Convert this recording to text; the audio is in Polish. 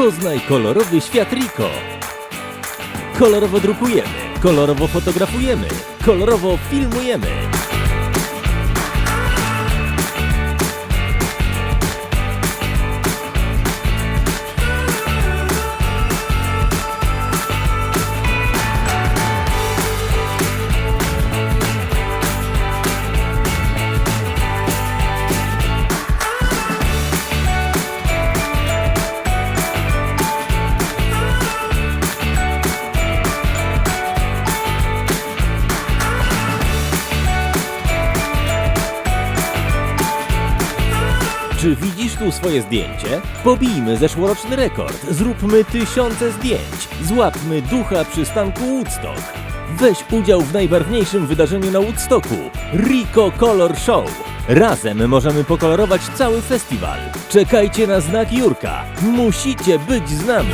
Poznaj kolorowy świat Rico. Kolorowo drukujemy, kolorowo fotografujemy, kolorowo filmujemy. Czy widzisz tu swoje zdjęcie? Pobijmy zeszłoroczny rekord, zróbmy tysiące zdjęć, złapmy ducha przystanku Woodstock. Weź udział w najbarwniejszym wydarzeniu na Woodstocku Rico Color Show. Razem możemy pokolorować cały festiwal. Czekajcie na znak Jurka. Musicie być z nami.